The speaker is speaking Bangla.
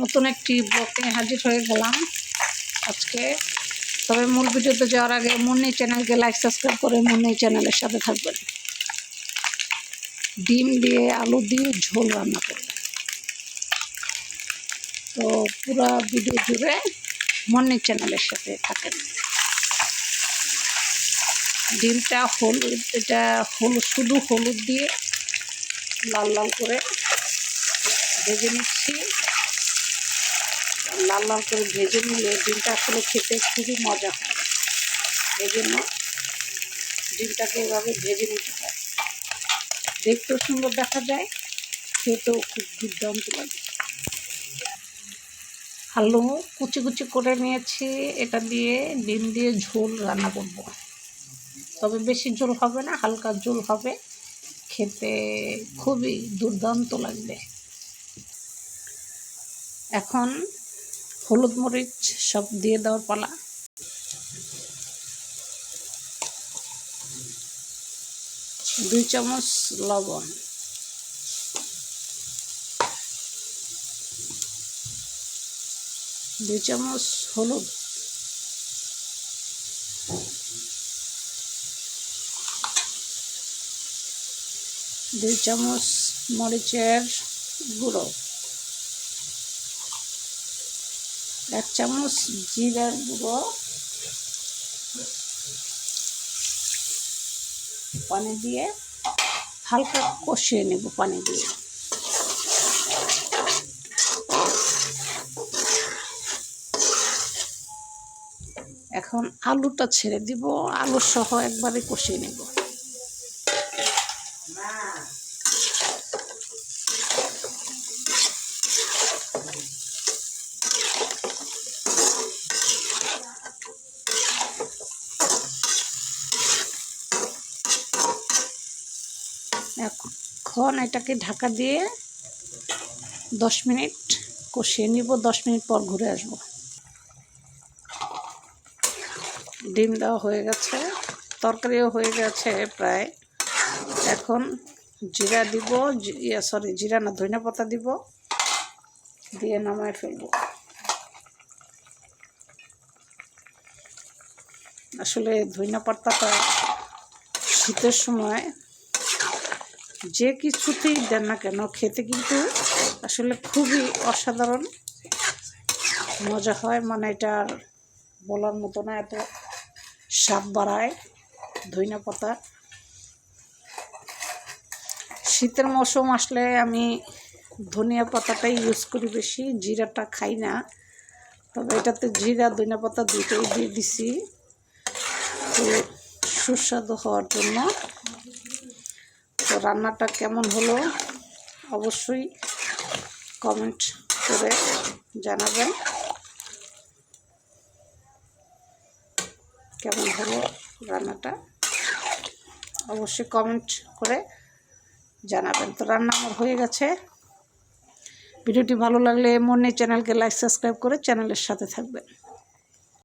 নতুন একটি ব্লগে হাজির হয়ে গেলাম আজকে। তবে মূল ভিডিওতে যাওয়ার আগে মুন্নি চ্যানেলকে লাইক সাবস্ক্রাইব করে মুন্নি চ্যানেলের সাথে থাকবেন। ডিম দিয়ে আলু দিয়ে ঝোল রান্না করব তো পুরো ভিডিও জুড়ে মুন্নি চ্যানেলের সাথে থাকেন। ডিমটা হলুদ, এটা হলুদ শুধু হলুদ দিয়ে লাল লাল করে ভেজে নিচ্ছি। লাল লাল করে ভেজে নিলে ডিমটা আসলে খেতে খুবই মজা হয়। এই জন্য ডিমটাকে এভাবে ভেজে নিতে হয়। দেখতেও সুন্দর দেখা যায়, খেতেও খুব দুর্দান্ত লাগে। আলু কুচি কুচি করে নিয়েছি, এটা দিয়ে ডিম দিয়ে ঝোল রান্না করব। তবে বেশি ঝোল হবে না, হালকা ঝোল হবে। খেতে খুবই দুর্দান্ত লাগবে। এখন হলুদ মরিচ সব দিয়ে দেওয়ার পালা। দুই চামচ লবণ। দুই চামচ হলুদ। দুই চামচ মরিচের গুঁড়ো। এক চামচ জিরার গুঁড়ো। পানি দিয়ে হালকা কষিয়ে নেব পানি দিয়ে। এখন আলুটা ছেড়ে দিব আলু সহ একবারে কষিয়ে নেব। এখন এটাকে ঢাকা দিয়ে দশ মিনিট কষিয়ে নিব, দশ মিনিট পর ঘুরে আসব। ডিম দেওয়া হয়ে গেছে, তরকারিও হয়ে গেছে প্রায়। এখন জিরা দিব ইয়া সরি জিরা না ধনিয়া পাতা দিব, দিয়ে নামায় ফেলব। আসলে ধনিয়া পাতাটা শীতের সময় যে কিছুতেই দেন না কেন, খেতে কিন্তু আসলে খুবই অসাধারণ। মজা হয় মানে এটা বলার মতো না, এত স্বাদ বাড়ায় ধইনা পাতা। শীতের মৌসুম আসলে আমি ধনিয়া পাতাটাই ইউজ করি বেশি, জিরাটা খাই না। তবে এটাতে জিরা, ধনিয়া পাতা দুটোই দিয়ে দিছি। তো সুস্বাদু হওয়ার জন্য। তো রান্নাটা কেমন হলো অবশ্যই কমেন্ট করে জানাবেন। কেমন হলো রান্নাটা অবশ্যই কমেন্ট করে জানাবেন। তো রান্না আমার হয়ে গেছে। ভিডিওটি ভালো লাগলে মনে চ্যানেলকে লাইক সাবস্ক্রাইব করে চ্যানেলের সাথে থাকবেন।